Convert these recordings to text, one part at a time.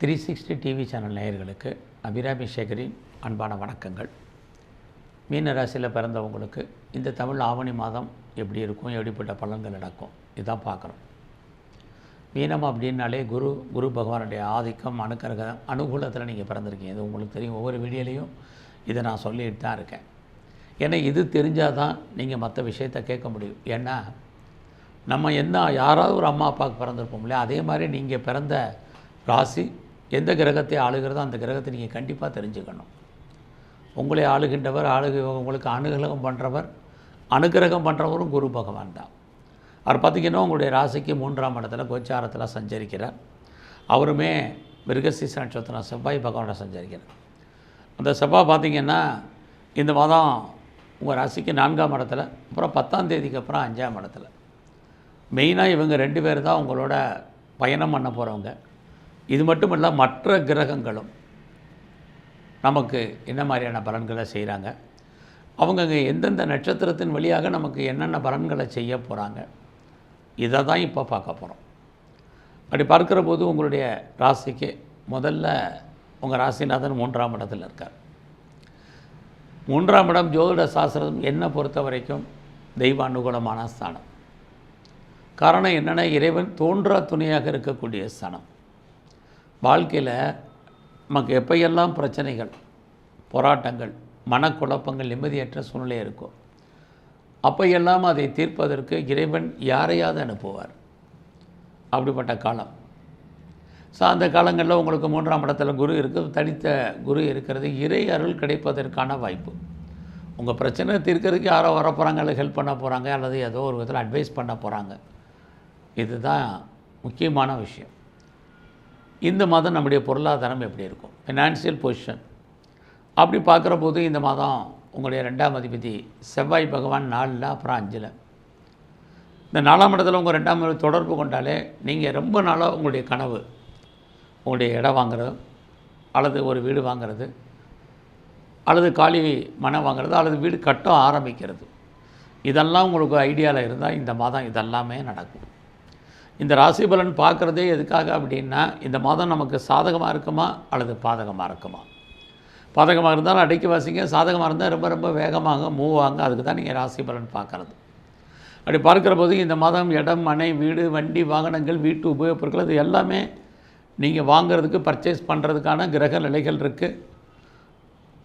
Three sixty TV channel நேயர்களுக்கு அபிராமி சேகரின் அன்பான வணக்கங்கள். மீன ராசியில் பிறந்தவங்களுக்கு இந்த தமிழ் ஆவணி மாதம் எப்படி இருக்கும் எப்படிப்பட்ட பலன்கள் நடக்கும் இதான் பார்க்குறோம் மீனம் அப்படின்னாலே குரு குரு பகவானுடைய ஆதிக்கம் அணுக்கரக அனுகூலத்தில் நீங்கள் பிறந்திருக்கீங்க. இது உங்களுக்கு தெரியும் ஒவ்வொரு வீடியோலையும் இதை நான் சொல்லிட்டு தான் இருக்கேன். ஏன்னா இது தெரிஞ்சால் தான் நீங்கள் மற்ற விஷயத்தை கேட்க முடியும். ஏன்னா நம்ம என்ன யாராவது ஒரு அம்மா அப்பாவுக்கு பிறந்திருப்போம் இல்லையா? அதே மாதிரி நீங்கள் பிறந்த ராசி எந்த கிரகத்தை ஆளுகிறதோ அந்த கிரகத்தை நீங்கள் கண்டிப்பாக தெரிஞ்சுக்கணும். உங்களை ஆளுகின்றவர் ஆளுக உங்களுக்கு அனுகிரகம் பண்ணுறவர் அனுகிரகம் பண்ணுறவரும் குரு பகவான் தான். அவர் பார்த்திங்கன்னா உங்களுடைய ராசிக்கு மூன்றாம் இடத்துல கோச்சாரத்தில் சஞ்சரிக்கிறார். அவருமே மிருகசீச நட்சத்திரம் செவ்வாய் பகவானோட சஞ்சரிக்கிறார். அந்த செவ்வாய் பார்த்திங்கன்னா இந்த மாதம் உங்கள் ராசிக்கு நான்காம் இடத்துல அப்புறம் பத்தாம் தேதிக்கு அப்புறம் அஞ்சாம் இடத்துல. மெயினாக இவங்க ரெண்டு பேர் தான் உங்களோட பயணம் பண்ண போகிறவங்க இது மட்டும் இல்லை மற்ற கிரகங்களும் நமக்கு என்ன மாதிரியான பலன்களை செய்கிறாங்க அவங்க எந்தெந்த நட்சத்திரத்தின் வழியாக நமக்கு என்னென்ன பலன்களை செய்ய போகிறாங்க இதை தான் இப்போ பார்க்க போகிறோம் அப்படி பார்க்குற போது உங்களுடைய ராசிக்கு முதல்ல உங்கள் ராசிநாதன் மூன்றாம் இடத்தில் இருக்கார். மூன்றாம் இடம் ஜோதிட சாஸ்திரம் என்னை பொறுத்த வரைக்கும் தெய்வ அனுகூலமான ஸ்தானம். காரணம் என்னென்னா இறைவன் தோன்றா துணையாக இருக்கக்கூடிய ஸ்தானம். வாழ்க்கையில் நமக்கு எப்பையெல்லாம் பிரச்சனைகள் போராட்டங்கள் மனக்குழப்பங்கள் நிம்மதியற்ற சூழ்நிலை இருக்கும் அப்பையெல்லாம் அதை தீர்ப்பதற்கு இறைவன் யாரையாவது அனுப்புவார். அப்படிப்பட்ட காலம். ஸோ அந்த காலங்களில் உங்களுக்கு மூன்றாம் இடத்துல குரு இருக்குது தனித்த குரு இருக்கிறது இறை அருள் கிடைப்பதற்கான வாய்ப்பு. உங்கள் பிரச்சனை தீர்க்கிறதுக்கு யாரோ வர போகிறாங்க அல்லது ஹெல்ப் பண்ண போகிறாங்க அல்லது ஏதோ ஒரு விதத்தில் அட்வைஸ் பண்ண போகிறாங்க இதுதான் முக்கியமான விஷயம். இந்த மாதம் நம்முடைய பொருளாதாரம் எப்படி இருக்கும்? ஃபினான்ஷியல் பொசிஷன் அப்படி பார்க்குற போது இந்த மாதம் உங்களுடைய ரெண்டாம் அதிபதி செவ்வாய் பகவான் நாலில் அப்புறம் அஞ்சில். இந்த நாலாம் இடத்துல உங்கள் ரெண்டாம் தொடர்பு கொண்டாலே நீங்கள் ரொம்ப நாளாக உங்களுடைய கனவு உங்களுடைய இடம் வாங்குறது அல்லது ஒரு வீடு வாங்குறது அல்லது காலி மனம் வாங்குறது அல்லது வீடு கட்ட ஆரம்பிக்கிறது. இதெல்லாம் உங்களுக்கு ஐடியாவில் இருந்தால் இந்த மாதம் இதெல்லாமே நடக்கும். இந்த ராசி பலன் பார்க்குறதே எதுக்காக அப்படின்னா இந்த மாதம் நமக்கு சாதகமாக இருக்குமா அல்லது பாதகமாக இருக்குமா? பாதகமாக இருந்தாலும் அடைக்கி வாசிங்க சாதகமாக இருந்தால் ரொம்ப ரொம்ப வேகமாக மூவ் அதுக்கு தான் நீங்கள் ராசி பலன் பார்க்குறது. அப்படி பார்க்குற போது இந்த மாதம் இடம் மனை வீடு வண்டி வாகனங்கள் வீட்டு உபயோகப் பொருட்கள் இது எல்லாமே நீங்கள் வாங்குறதுக்கு பர்ச்சேஸ் பண்ணுறதுக்கான கிரக நிலைகள் இருக்குது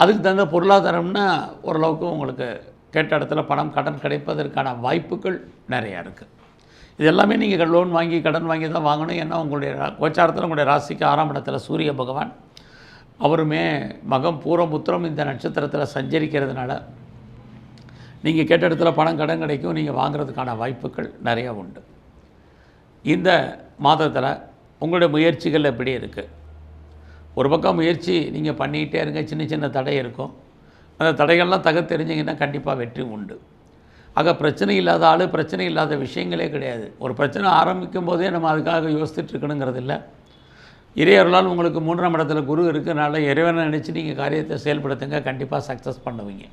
அதுக்கு தகுந்த பொருளாதாரம்னா ஓரளவுக்கு உங்களுக்கு கேட்ட இடத்துல பணம் கடன் கிடைப்பதற்கான வாய்ப்புகள் நிறையா இருக்குது இது எல்லாமே நீங்கள் லோன் வாங்கி கடன் வாங்கி தான் வாங்கணும். ஏன்னா உங்களுடைய கோச்சாரத்தில் உங்களுடைய ராசிக்கு ஆறாம் இடத்துல சூரிய பகவான். அவருமே மகம் பூரபுத்திரம் இந்த நட்சத்திரத்தில் சஞ்சரிக்கிறதுனால நீங்கள் கேட்ட இடத்துல பணம் கடன் கிடைக்கும். நீங்கள் வாங்குறதுக்கான வாய்ப்புகள் நிறையா உண்டு. இந்த மாதத்தில் உங்களுடைய முயற்சிகள் எப்படி இருக்குது ஒரு பக்கம் முயற்சி நீங்கள் பண்ணிக்கிட்டே இருங்க. சின்ன சின்ன தடை இருக்கும். அந்த தடைகள்லாம் தக தெரிஞ்சிங்கன்னா கண்டிப்பாக வெற்றி உண்டு. ஆக பிரச்சனை இல்லாத ஆள் பிரச்சனை இல்லாத விஷயங்களே கிடையாது. ஒரு பிரச்சனை ஆரம்பிக்கும் போதே நம்ம அதுக்காக யோசித்துட்ருக்கணுங்கிறது இல்லை. இறையர்களால் உங்களுக்கு மூன்றாம் இடத்துல குரு இருக்கிறனால இறைவனை நினச்சி நீங்கள் காரியத்தை செயல்படுத்துங்க கண்டிப்பாக சக்ஸஸ் பண்ணுவீங்க.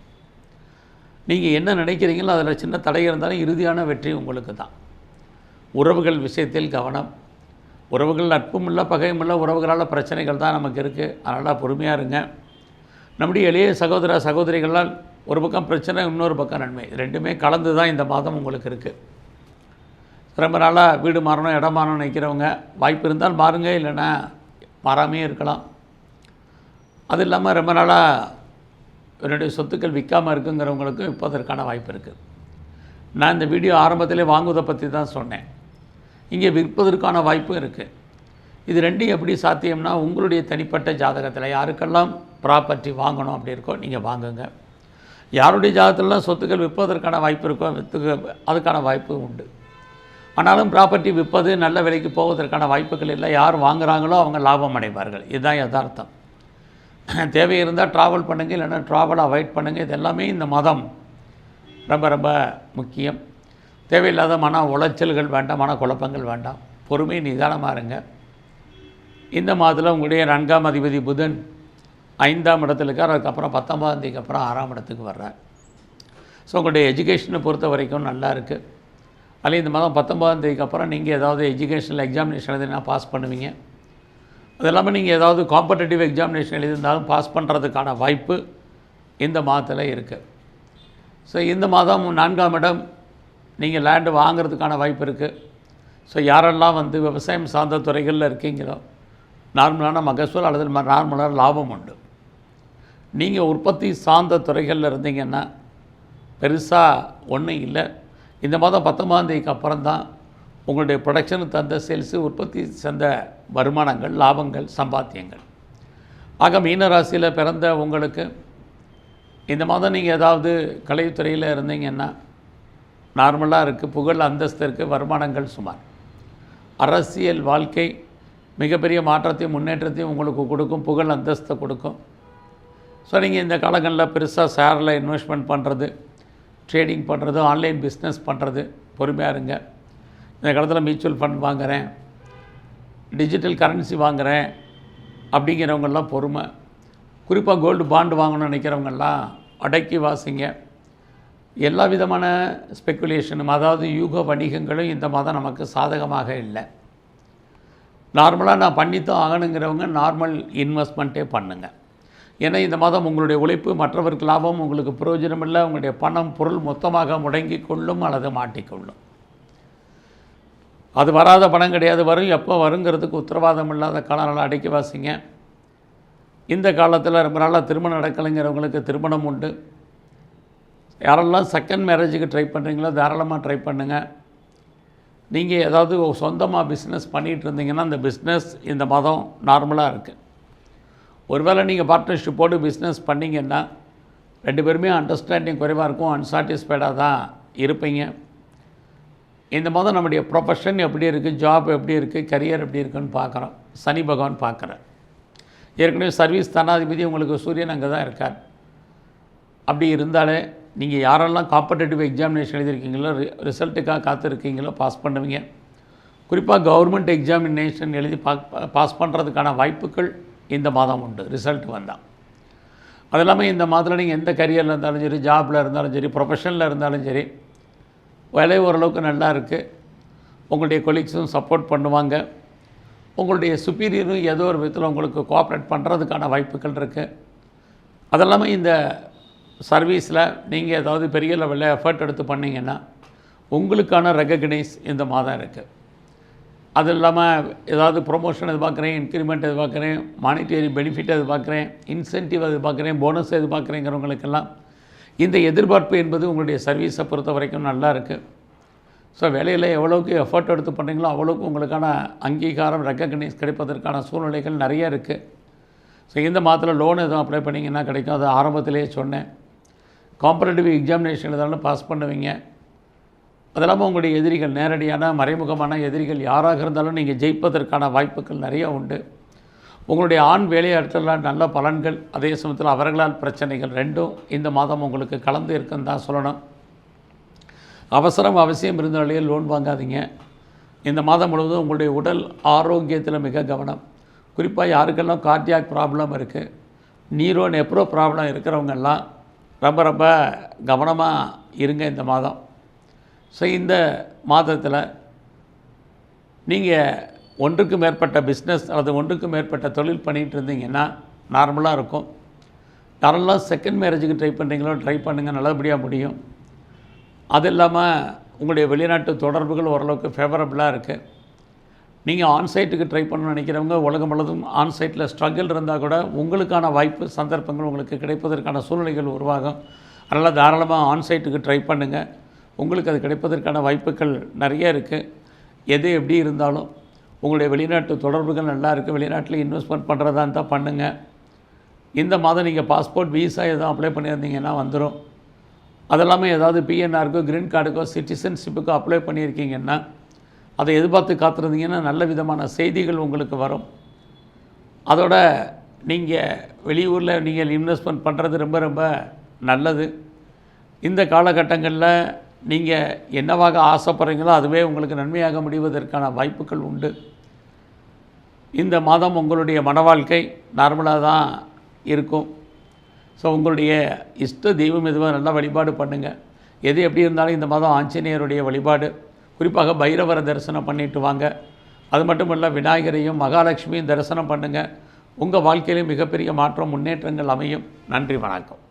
நீங்கள் என்ன நினைக்கிறீங்களோ அதில் சின்ன தடை இருந்தாலும் இறுதியான வெற்றி உங்களுக்கு தான். உறவுகள் விஷயத்தில் கவனம். உறவுகள் நட்பும் இல்லை பகையும் இல்லை உறவுகளால் பிரச்சனைகள் தான் நமக்கு இருக்குது அதனால் பொறுமையாக இருங்க. நம்முடைய எளிய சகோதர சகோதரிகளால் ஒரு பக்கம் பிரச்சனை இன்னொரு பக்கம் நன்மை. ரெண்டுமே கலந்து தான் இந்த மாதம் உங்களுக்கு இருக்குது ரொம்ப நாளாக வீடு மாறணும் இடம் மாறணும் நினைக்கிறவங்க வாய்ப்பு இருந்தால் மாறுங்க இல்லைன்னா மாறாமே இருக்கலாம். அது இல்லாமல் ரொம்ப நாளாக என்னுடைய சொத்துக்கள் விற்காமல் இருக்குங்கிறவங்களுக்கும் இப்போ அதற்கான வாய்ப்பு இருக்குது நான் இந்த வீடியோ ஆரம்பத்திலே வாங்குவதை பற்றி தான் சொன்னேன். இங்கே விற்பதற்கான வாய்ப்பும் இருக்குது இது ரெண்டும் எப்படி சாத்தியம்னா உங்களுடைய தனிப்பட்ட ஜாதகத்தில் யாருக்கெல்லாம் ப்ராப்பர்ட்டி வாங்கணும் அப்படி இருக்கோ நீங்கள் வாங்குங்க. யாருடைய ஜாதகத்திலலாம் சொத்துக்கள் விற்பதற்கான வாய்ப்பு இருக்கோ வித்துக்கு அதுக்கான வாய்ப்பு உண்டு. ஆனாலும் ப்ராப்பர்ட்டி விற்பது நல்ல விலைக்கு போவதற்கான வாய்ப்புகள் இல்லை. யார் வாங்குறாங்களோ அவங்க லாபம் அடைவார்கள். இதுதான் யதார்த்தம். தேவை இருந்தால் ட்ராவல் பண்ணுங்கள் இல்லைன்னா ட்ராவல் அவாய்ட் பண்ணுங்கள் இது எல்லாமே இந்த மதம். ரொம்ப ரொம்ப முக்கியம். தேவையில்லாத மன உளைச்சல்கள் வேண்டாம் மன குழப்பங்கள் வேண்டாம். பொறுமை நிதானமாக இருங்க. இந்த மாதத்தில் உங்களுடைய நான்காம் அதிபதி புதன் ஐந்தாம் இடத்துல இருக்கார் அதுக்கப்புறம் பத்தொம்பதாம் தேதிக்கு அப்புறம் ஆறாம் இடத்துக்கு வர்றார். ஸோ உங்களுடைய எஜுகேஷனை பொறுத்த வரைக்கும் நல்லா இருக்குது அதில் இந்த மாதம் பத்தொம்பதாம் தேதிக்கு அப்புறம் நீங்கள் ஏதாவது எஜுகேஷனில் எக்ஸாமினேஷன் எழுதினா பாஸ் பண்ணுவீங்க. அது இல்லாமல் நீங்கள் ஏதாவது காம்படேட்டிவ் எக்ஸாமினேஷன் எழுதியிருந்தாலும் பாஸ் பண்ணுறதுக்கான வாய்ப்பு இந்த மாதத்தில் இருக்குது ஸோ இந்த மாதம் நான்காம் இடம் நீங்கள் லேண்டு வாங்குறதுக்கான வாய்ப்பு இருக்குது ஸோ யாரெல்லாம் வந்து விவசாயம் சார்ந்த துறைகளில் இருக்கீங்களோ நார்மலான மகசூல் அல்லது நார்மலான லாபம் உண்டு. நீங்கள் உற்பத்தி சார்ந்த துறைகளில் இருந்தீங்கன்னா பெருசாக ஒன்றும் இல்லை. இந்த மாதம் பத்தொம்பதாந்தேதிக்கு அப்புறம் தான் உங்களுடைய ப்ரொடக்ஷனுக்கு தந்த சேல்ஸு உற்பத்தி சேர்ந்த வருமானங்கள் லாபங்கள் சம்பாத்தியங்கள். ஆக மீன ராசியில் பிறந்த உங்களுக்கு இந்த மாதம் நீங்கள் ஏதாவது கலைத்துறையில் இருந்தீங்கன்னா நார்மலாக இருக்குது புகழ் அந்தஸ்து இருக்குது வருமானங்கள் சுமார். அரசியல் வாழ்க்கை மிகப்பெரிய மாற்றத்தையும் முன்னேற்றத்தையும் உங்களுக்கு கொடுக்கும் புகழ் அந்தஸ்தை கொடுக்கும். ஸோ நீங்கள் இந்த காலங்களில் பெருசாக ஷேரில் இன்வெஸ்ட்மெண்ட் பண்ணுறது ட்ரேடிங் பண்ணுறது ஆன்லைன் பிஸ்னஸ் பண்ணுறது பொறுமையாக இருங்க. இந்த காலத்தில் மியூச்சுவல் ஃபண்ட் வாங்குகிறேன் டிஜிட்டல் கரன்சி வாங்குகிறேன் அப்படிங்கிறவங்கெல்லாம் பொறுமை. குறிப்பாக கோல்டு பாண்டு வாங்கணும்னு நினைக்கிறவங்கெல்லாம் அடக்கி வாசிங்க. எல்லா விதமான ஸ்பெக்குலேஷனும் அதாவது யூக வணிகங்களும் இந்த மாதம் நமக்கு சாதகமாக இல்லை. நார்மலாக நான் பண்ணித்தான் ஆகணுங்கிறவங்க நார்மல் இன்வெஸ்ட்மெண்ட்டே பண்ணுங்கள் ஏன்னா இந்த மாதம் உங்களுடைய உழைப்பு மற்றவருக்கு லாபம் உங்களுக்கு பிரயோஜனம் இல்லை உங்களுடைய பணம் பொருள் மொத்தமாக முடங்கி கொள்ளும் அல்லது மாட்டிக்கொள்ளும் அது வராத பணம் கிடையாது வரும். எப்போ வருங்கிறதுக்கு உத்தரவாதம் இல்லாத காலங்களில் அடைக்க வாசிங்க. இந்த காலத்தில் ரொம்ப நாளாக திருமணம் நடக்கலைங்கிறவங்களுக்கு திருமணம் உண்டு. யாரெல்லாம் செகண்ட் மேரேஜுக்கு ட்ரை பண்ணுறீங்களோ தாராளமாக ட்ரை பண்ணுங்கள் நீங்கள் ஏதாவது சொந்தமாக பிஸ்னஸ் பண்ணிகிட்டு இருந்தீங்கன்னா அந்த பிஸ்னஸ் இந்த மாதம் நார்மலாக இருக்குது ஒருவேளை நீங்கள் பார்ட்னர்ஷிப்போடு பிஸ்னஸ் பண்ணிங்கன்னா ரெண்டு பேருமே அண்டர்ஸ்டாண்டிங் குறைவாக இருக்கும் அன்சாட்டிஸ்ஃபைடாக தான் இருப்பீங்க. இந்த மாதம் நம்முடைய ப்ரொஃபஷன் எப்படி இருக்குது ஜாப் எப்படி இருக்குது கரியர் எப்படி இருக்குன்னு பார்க்குறோம். சனி பகவான் பார்க்குறேன் ஏற்கனவே சர்வீஸ் தனாதிபதி உங்களுக்கு சூரியன் அங்கே தான் இருக்கார். அப்படி இருந்தாலே நீங்கள் யாரெல்லாம் காம்படேட்டிவ் எக்ஸாமினேஷன் எழுதியிருக்கீங்களோ ரி- ரிசல்ட்டுக்காக காத்திருக்கீங்களோ பாஸ் பண்ணுவீங்க. குறிப்பாக கவர்மெண்ட் எக்ஸாமினேஷன் எழுதி பா பாஸ் பண்ணுறதுக்கான வாய்ப்புகள் இந்த மாதம் உண்டு ரிசல்ட் வந்தால் அது இல்லாமல் இந்த மாதத்தில் நீங்கள் எந்த கரியரில் இருந்தாலும் சரி ஜாபில் இருந்தாலும் சரி ப்ரொஃபஷனில் இருந்தாலும் சரி வேலை ஓரளவுக்கு நல்லா இருக்குது உங்களுடைய கொலீக்ஸும் சப்போர்ட் பண்ணுவாங்க. உங்களுடைய சுப்பீரியரும் ஏதோ ஒரு விதத்தில் உங்களுக்கு கோஆப்ரேட் பண்ணுறதுக்கான வாய்ப்புகள் இருக்குது அது இல்லாமல் இந்த சர்வீஸில் நீங்கள் ஏதாவது பெரிய லெவலில் எஃபர்ட் எடுத்து பண்ணிங்கன்னா உங்களுக்கான ரெகக்னைஸ் இந்த மாதம் இருக்குது அது இல்லாமல் ஏதாவது ப்ரொமோஷன் எதிர்பார்க்குறேன் இன்க்ரிமெண்ட் எதிர்பார்க்குறேன் மானிட்டரி பெனிஃபிட் எதிர்பார்க்குறேன் இன்சென்டிவ் எதிர்பார்க்குறேன் போனஸ் எதிர்பார்க்குறேங்கிறவங்களுக்கெல்லாம் இந்த எதிர்பார்ப்பு என்பது உங்களுடைய சர்வீஸை பொறுத்த வரைக்கும் நல்லா இருக்குது ஸோ வேலையில் எவ்வளோக்கு எஃபர்ட் எடுத்து பண்ணுறீங்களோ அவ்வளோக்கு உங்களுக்கான அங்கீகாரம் ரெக்கக்னைஸ் கிடைப்பதற்கான சூழ்நிலைகள் நிறைய இருக்குது ஸோ இந்த மாதத்தில் லோன் எதுவும் அப்ளை பண்ணிங்கன்னா கிடைக்கும். அது ஆரம்பத்திலேயே சொன்னேன். காம்பரேட்டிவ் எக்ஸாமினேஷன் எதாலும் பாஸ் பண்ணுவீங்க. அது இல்லாமல் உங்களுடைய எதிரிகள் நேரடியான மறைமுகமான எதிரிகள் யாராக இருந்தாலும் நீங்கள் ஜெயிப்பதற்கான வாய்ப்புகள் நிறைய உண்டு. உங்களுடைய ஆண் வேலையாட்களால் நல்ல பலன்கள் அதே சமயத்தில் அவர்களால் பிரச்சனைகள் ரெண்டும் இந்த மாதம் உங்களுக்கு கலந்து இருக்குன்னு தான் சொல்லணும். அவசரம் அவசியம் இருந்த நிலையில் லோன் வாங்காதீங்க. இந்த மாதம் முழுவதும் உங்களுடைய உடல் ஆரோக்கியத்தில் மிக கவனம். குறிப்பாக யாருக்கெல்லாம் கார்டியாக் ப்ராப்ளம் இருக்குது நீரோ நெப்ரோ ப்ராப்ளம் இருக்கிறவங்கெல்லாம் ரொம்ப ரொம்ப கவனமாக இருங்க இந்த மாதம். ஸோ இந்த மாதத்தில் நீங்கள் ஒன்றுக்கு மேற்பட்ட பிஸ்னஸ் அல்லது ஒன்றுக்கு மேற்பட்ட தொழில் பண்ணிகிட்டு இருந்தீங்கன்னா நார்மலாக இருக்கும். யாரெல்லாம் செகண்ட் மேரேஜுக்கு ட்ரை பண்ணுறீங்களோ ட்ரை பண்ணுங்கள் நல்லபடியாக முடியும். அது இல்லாமல் உங்களுடைய வெளிநாட்டு தொடர்புகள் ஓரளவுக்கு ஃபேவரபுளாக இருக்குது நீங்கள் ஆன்சைட்டுக்கு ட்ரை பண்ணணும்னு நினைக்கிறவங்க உலகம் முழுவதும் ஆன்சைட்டில் ஸ்ட்ரகிள் இருந்தால் கூட உங்களுக்கான வாய்ப்பு சந்தர்ப்பங்கள் உங்களுக்கு கிடைப்பதற்கான சூழ்நிலைகள் உருவாகும். அதனால் தாராளமாக ஆன்சைட்டுக்கு ட்ரை பண்ணுங்கள் உங்களுக்கு அது கிடைப்பதற்கான வாய்ப்புகள் நிறைய இருக்குது எது எப்படி இருந்தாலும் உங்களுடைய வெளிநாட்டு தொடர்புகள் நல்லா இருக்குது வெளிநாட்டில் இன்வெஸ்ட்மெண்ட் பண்ணுறதா இருந்தால் பண்ணுங்கள் இந்த மாதம் நீங்கள் பாஸ்போர்ட் விசா எதுவும் அப்ளை பண்ணியிருந்தீங்கன்னா வந்துடும் அது இல்லாமல் ஏதாவது பிஎன்ஆருக்கோ க்ரீன் கார்டுக்கோ சிட்டிசன்ஷிப்புக்கோ அப்ளை பண்ணியிருக்கீங்கன்னா அதை எதிர்பார்த்து காத்திருந்தீங்கன்னா நல்ல விதமான செய்திகள் உங்களுக்கு வரும். அதோட நீங்கள் வெளியூரில் நீங்கள் இன்வெஸ்ட்மெண்ட் பண்ணுறது ரொம்ப ரொம்ப நல்லது. இந்த காலகட்டங்களில் நீங்கள் என்னவாக ஆசைப்படுறீங்களோ அதுவே உங்களுக்கு நன்மையாக முடிவதற்கான வாய்ப்புகள் உண்டு. இந்த மாதம் உங்களுடைய மன வாழ்க்கை நார்மலாக தான் இருக்கும். ஸோ உங்களுடைய இஷ்ட தெய்வம் எதுவும் நல்லா வழிபாடு பண்ணுங்கள் எது எப்படி இருந்தாலும் இந்த மாதம் ஆஞ்சநேயருடைய வழிபாடு குறிப்பாக பைரவர தரிசனம் பண்ணிட்டு வாங்க. அது மட்டும் இல்லை விநாயகரையும் மகாலட்சுமியும் தரிசனம் பண்ணுங்கள் உங்கள் வாழ்க்கையிலும் மிகப்பெரிய மாற்றம் முன்னேற்றங்கள் அமையும். நன்றி வணக்கம்.